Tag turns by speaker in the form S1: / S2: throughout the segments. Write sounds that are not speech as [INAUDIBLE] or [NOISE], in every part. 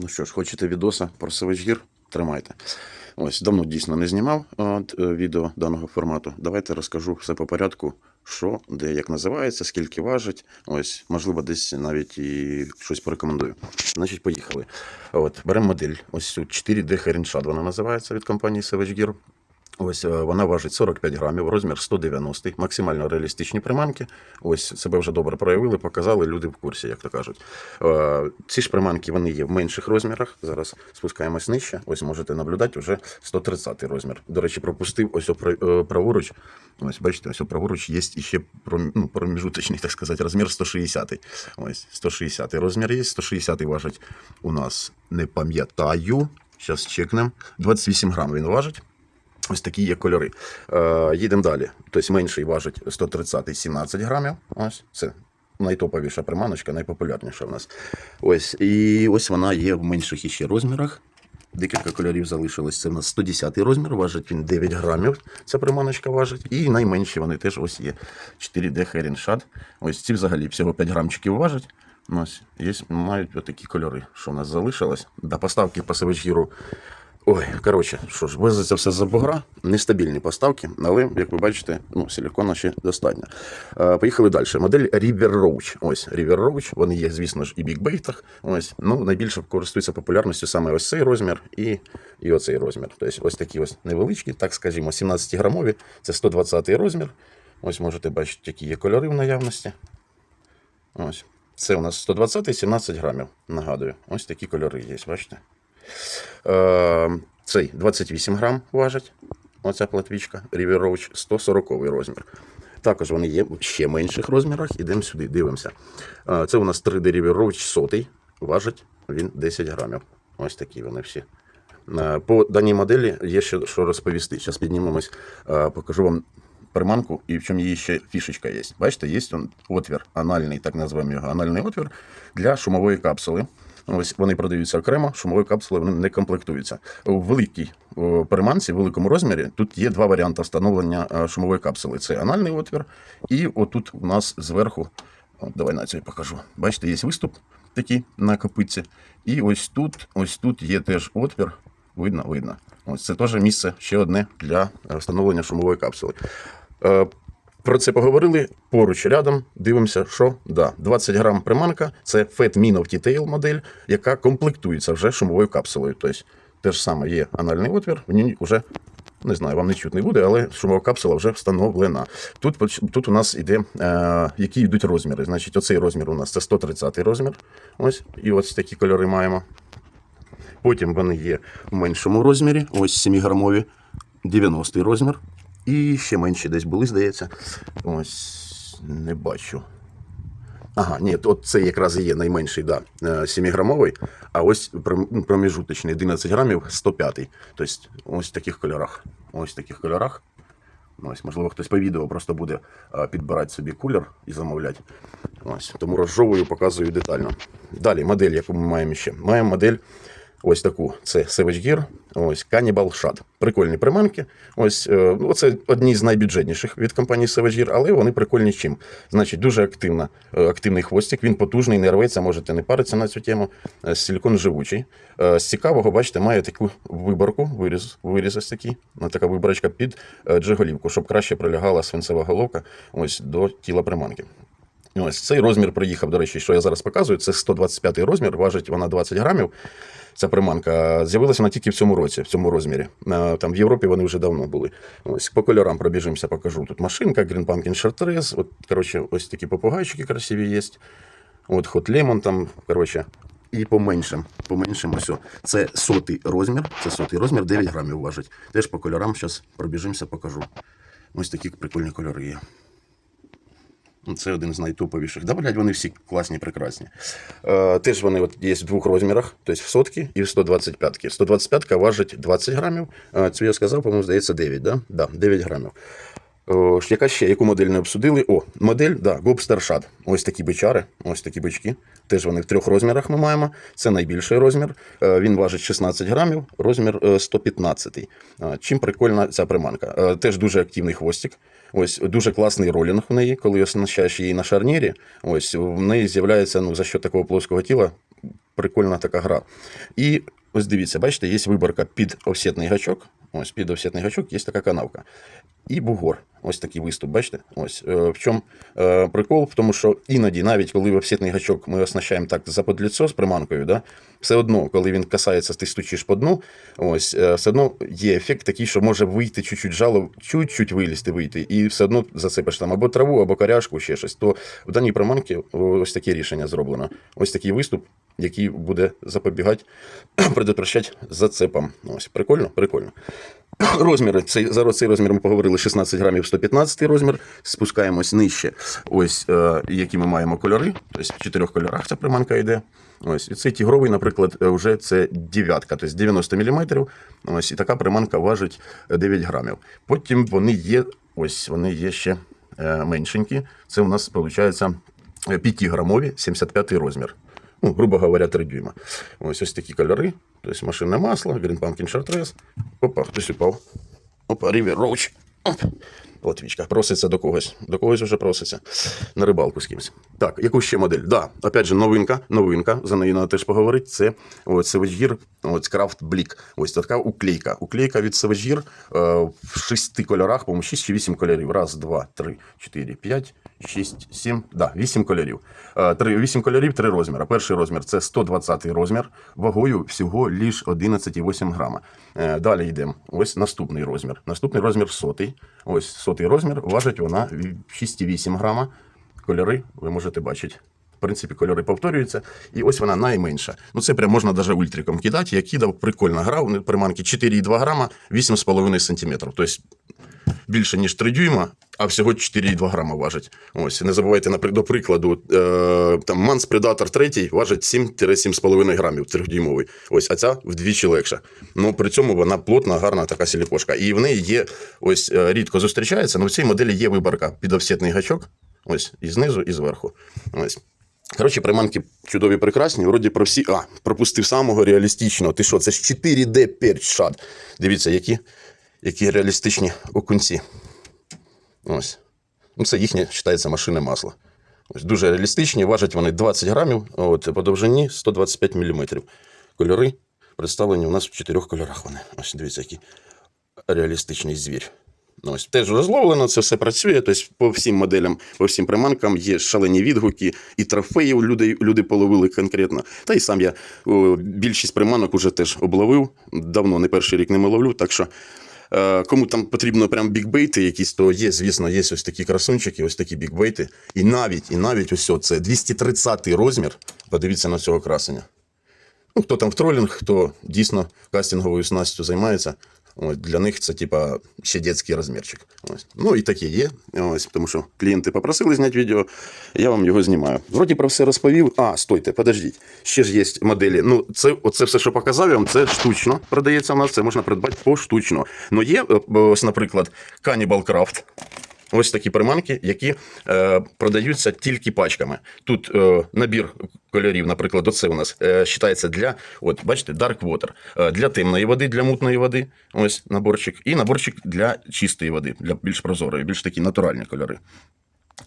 S1: Ну що ж, хочете відоса про Савичгір? Тримайте. Ось давно дійсно не знімав от, е, відео даного формату. Давайте розкажу все по порядку, що, де, як називається, скільки важить. Ось, можливо, десь навіть і щось порекомендую. Значить, поїхали. От, беремо модель. Ось цю 4D Herrenschad вона називається від компанії Savage Gear. Ось е, вона важить 45 грамів, розмір 190, максимально реалістичні приманки. Ось себе вже добре проявили, показали, люди в курсі, як то кажуть. Е, Ці ж приманки вони є в менших розмірах. Зараз спускаємось нижче. Ось можете наблюдати вже 130 розмір. До речі, пропустив ось е, праворуч. Ось бачите, ось праворуч є пром- ну, проміжуточний, так сказати, розмір 160. Ось 160 розмір є, 160 важить у нас, не пам'ятаю. Зараз чекнемо. 28 грам він важить. Ось такі є кольори. Е, їдемо далі. Тобто менший важить 130 17 грамів. Ось це найтоповіша приманочка, найпопулярніша в нас. Ось. І ось вона є в менших іще розмірах. Декілька кольорів залишилось. Це в нас 110 розмір, важить він 9 грамів. Ця приманочка важить. І найменші вони теж ось є 4D Herrenschad. Ось ці взагалі всього 5 грамчиків важать. Ось, є, мають отакі кольори, що в нас залишилось. До поставки по Savage Ой, коротше, що ж, везеться все за бугра, нестабільні поставки, але, як ви бачите, ну, силікона ще достатньо. Е, поїхали далі. Модель River Roach. Ось River Roach, вони є, звісно ж, і бікбейтах. Ось, ну, найбільше користується популярністю саме ось цей розмір і, і оцей розмір. Тобто ось такі ось невеличкі, так скажімо, 17-грамові, це 120 розмір. Ось можете бачити, які є кольори в наявності. Ось. Це у нас 120 17 грамів. Нагадую, ось такі кольори є, бачите? Е, Цей 28 грам важить. Оця платвічка. River Roach 140 розмір. Також вони є в ще менших розмірах. Ідемо сюди, дивимося. Е, Це у нас 3D River Roach 100. Важить він 10 грамів. Ось такі вони всі. Е, По даній моделі є ще що розповісти. Зараз піднімемось, покажу вам приманку, і в чому її ще фішечка є. Бачите, є отвір, анальний, так називаємо його, анальний отвір для шумової капсули. Ось вони продаються окремо, шумової капсули вони не комплектуються. У великій о, приманці, в великому розмірі, тут є два варіанти встановлення е, шумової капсули: це анальний отвір, і отут у нас зверху, давай на цю покажу. Бачите, є виступ такий на копитці. І ось тут, ось тут є теж отвір. Видно, видно. Ось це теж місце ще одне для е, встановлення шумової капсули. Про це поговорили поруч рядом. Дивимося, що да, 20 грам приманка це Fat Minnow T-Tail модель, яка комплектується вже шумовою капсулою. Тобто те ж саме є анальний отвір, в ній вже. Не знаю, вам не чутно буде, але шумова капсула вже встановлена. Тут, тут у нас іде, е, які йдуть розміри. Значить, оцей розмір у нас це 130 розмір. Ось, і ось такі кольори маємо. Потім вони є в меншому розмірі, ось 7-грамові, 90 розмір. І ще менші десь були, здається. Ось не бачу. Ага, ні, от це якраз і є найменший, да, 7-грамовий, а ось ну, проміжуточний 11 грамів 105. Тобто ось в таких кольорах. Ось в таких кольорах. Ось, можливо, хтось по відео просто буде підбирати собі кулер і замовляти. Ось, тому розжовую, показую детально. Далі модель, яку ми маємо ще. Маємо модель ось таку. Це Savage Gear, ось Cannibal Shad. Прикольні приманки. Ось е, ну, це одні з найбюджетніших від компанії Savage але вони прикольні чим. Значить, дуже активна, е, активний хвостик. Він потужний, не рветься, можете не паритися на цю тему. Е, Силікон живучий. З цікавого, бачите, має таку виборку, виріз, виріз ось такий, така виборочка під джиголівку, щоб краще прилягала свинцева головка ось до тіла приманки. Ось цей розмір приїхав, до речі, що я зараз показую. Це 125 розмір, важить вона 20 грамів. Ця приманка з'явилася вона тільки в цьому році, в цьому розмірі. Е, Там в Європі вони вже давно були. Ось по кольорам пробіжимося, покажу. Тут машинка, Green Pumpkin Chartreuse. От, коротше, ось такі попугайчики красиві є. От Hot Lemon там, коротше. І поменшим, поменшим ось. Це сотий розмір. Це сотий розмір, 9 грамів важить. Теж по кольорам зараз пробіжимося, покажу. Ось такі прикольні кольори є. Ну, Це один з найтоповіших. Да, блядь, вони всі класні, прекрасні. Е, теж вони от є в двох розмірах, тобто в сотки і в 125. 125 важить 20 грамів. Цю я сказав, по-моєму, здається, 9, да? Да, 9 грамів. О, яка ще, яку модель не обсудили? О, модель, да, Gobster Shad. Ось такі бичари, ось такі бички. Теж вони в трьох розмірах ми маємо. Це найбільший розмір. Е, Він важить 16 грамів, розмір е, 115. Е, Чим прикольна ця приманка? Е, Теж дуже активний хвостик. Ось дуже класний ролінг в неї, коли оснащаєш її на шарнірі. Ось в неї з'являється ну, за що такого плоского тіла прикольна така гра. І ось дивіться, бачите, є виборка під офсетний гачок. Ось під офсетний гачок є така канавка. І бугор. Ось такий виступ, бачите? Ось е, в чому е, прикол? В тому, що іноді, навіть коли офсетний гачок ми оснащаємо так заподліцо з приманкою, да, все одно, коли він касається, ти стучиш по дну, ось е, все одно є ефект такий, що може вийти чуть-чуть жало, чуть-чуть вилізти, вийти, і все одно зацепиш там або траву, або коряшку, ще щось. То в даній приманці ось таке рішення зроблено. Ось такий виступ, який буде запобігати, [CLEARS THROAT] предотвращати зацепам. Ось прикольно, прикольно. [CLEARS THROAT] Розміри. Цей, зараз цей розмір ми поговорили 16 грамів 115 розмір. Спускаємось нижче. Ось е, які ми маємо кольори. Тобто в чотирьох кольорах ця приманка йде. Ось і цей тігровий, наприклад, е, вже це дев'ятка, тобто 90 мм. Ось і така приманка важить 9 грамів. Потім вони є, ось вони є ще е, меншенькі. Це у нас виходить 5-грамові 75 розмір. Ну, грубо говоря, 3 дюйма. Ось ось такі кольори. Тобто машинне масло, Green Pumpkin Chartres. Опа, хтось упав. Опа, River Roach. Оп. Платвічка. Проситься до когось. До когось вже проситься. На рибалку з кимось. Так, яку ще модель? Да, опять же, новинка, новинка, за неї треба теж поговорити. Це Gear, от Craft Blick. Ось така уклейка. Уклейка від Savage е, в шести кольорах, по-моєму, 6 чи 8 кольорів. Раз, два, три, чотири, п'ять, шість, сім, да, 8 кольорів. Е, три, 8 кольорів, три розміри. Перший розмір це 120 розмір, вагою всього лише 11,8 грама. Е, далі йдемо. Ось наступний розмір. Наступний розмір сотий. Ось сотий розмір, важить вона 6,8 грама. Кольори ви можете бачити. В принципі, кольори повторюються. І ось вона найменша. Ну, це прям можна навіть ультриком кидати. Я кидав, прикольно грав. Приманки 4,2 грама, 8,5 см. Тобто більше, ніж 3 дюйма, а всього 4,2 грама важить. Ось, не забувайте, до прикладу, е, там Манс Predator 3 важить 7-7,5 грамів 3-дюймовий. Ось, а ця вдвічі легша. Ну, при цьому вона плотна, гарна така сілікошка. І в неї є, ось е, рідко зустрічається, але в цій моделі є виборка під офсетний гачок. Ось, і знизу, і зверху. Ось. Коротше, приманки чудові, прекрасні. Вроді про всі. А, пропустив самого реалістичного. Ти що, це ж 4D перчат. Дивіться, які, які реалістичні окунці. Ось. Ну, це їхнє, вважається, машинне масло. Ось дуже реалістичні, важать вони 20 грамів, от, по довжині 125 мм. Кольори представлені у нас в чотирьох кольорах. Вони. Ось дивіться, який реалістичний звір. Ну, Ось теж розловлено, це все працює. Тобто по всім моделям, по всім приманкам є шалені відгуки, і трофеїв люди, люди половили конкретно. Та й сам я о, більшість приманок уже теж обловив. Давно не перший рік ними ловлю. Так що кому там потрібно прям бікбейти якісь, то є, звісно, є ось такі красунчики, ось такі бікбейти. І навіть, і навіть ось це 230 розмір. Подивіться на цього красення. Ну, хто там в тролінг, хто дійсно кастинговою снастю займається. Ось, для них це типа ще дитячий розмірчик. Ось. Ну і таке є. Ось, тому що клієнти попросили зняти відео, я вам його знімаю. Вроді про все розповів. А, стойте, подождіть. Ще ж є моделі. Ну, це, оце все, що показав я вам, це штучно продається у нас, це можна придбати поштучно. Ну є, е, ось, наприклад, Cannibal Craft. Ось такі приманки, які е, продаються тільки пачками. Тут е, набір кольорів, наприклад, оце у нас е, вважається для, от бачите, Dark Water, е, для темної води, для мутної води. Ось наборчик, і наборчик для чистої води, для більш прозорої, більш такі натуральні кольори.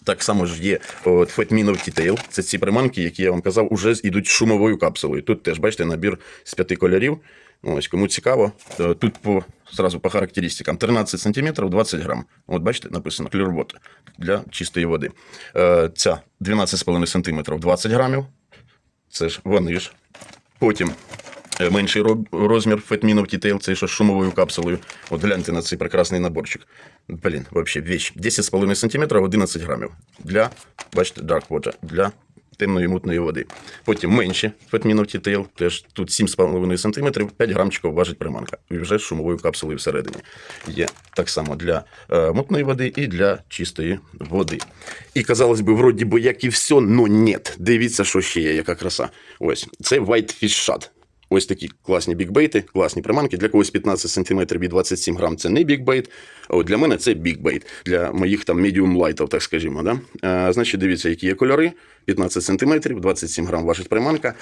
S1: Так само ж є от, Fat Minnow Tail. Це ці приманки, які я вам казав, уже йдуть шумовою капсулою. Тут теж, бачите, набір з п'яти кольорів. Ось, кому цікаво, то тут по, сразу по характеристикам 13 см 20 грам. От бачите, написано Water для чистої води. Е, ця 12,5 см 20 грамів. Це ж вони ж. Потім е, менший розмір Фетмінов Detail, це що з шумовою капсулою. От гляньте на цей прекрасний наборчик. Блін, взагалі віч. 10,5 см 11 грамів. Для, бачите, Dark Water, для темної мутної води. Потім менше фетмінотітил, теж тут 7,5 см, 5 грамчиків важить приманка. І вже з шумовою капсулою всередині. Є так само для е, мутної води і для чистої води. І казалось би, вроді би, як і все, но нет. Дивіться, що ще є, яка краса. Ось, це White Fish Shad. Ось такі класні бікбейти, класні приманки. Для когось 15 см і 27 грам це не бікбейт. От для мене це бікбейт. Для моїх там медіум лайтів, так скажімо. Да? А, значить, дивіться, які є кольори. 15 см, 27 грам важить приманка.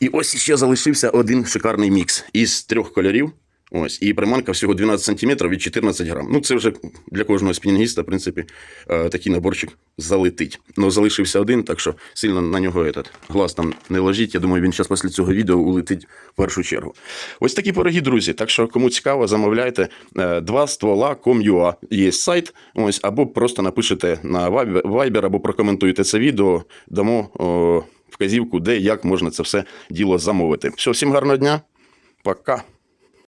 S1: І ось ще залишився один шикарний мікс із трьох кольорів. Ось, і приманка всього 12 см від 14 грам. Ну, це вже для кожного спінінгіста, в принципі, е, такий наборчик залетить. Ну, залишився один, так що сильно на нього этот, глаз там не ложіть. Я думаю, він зараз після цього відео улетить в першу чергу. Ось такі пироги, друзі. Так що, кому цікаво, замовляйте Е, два ствола com.ua. Є сайт, ось, або просто напишете на Viber- або прокоментуєте це відео, дамо о, вказівку, де як можна це все діло замовити. Все, всім гарного дня. Пока.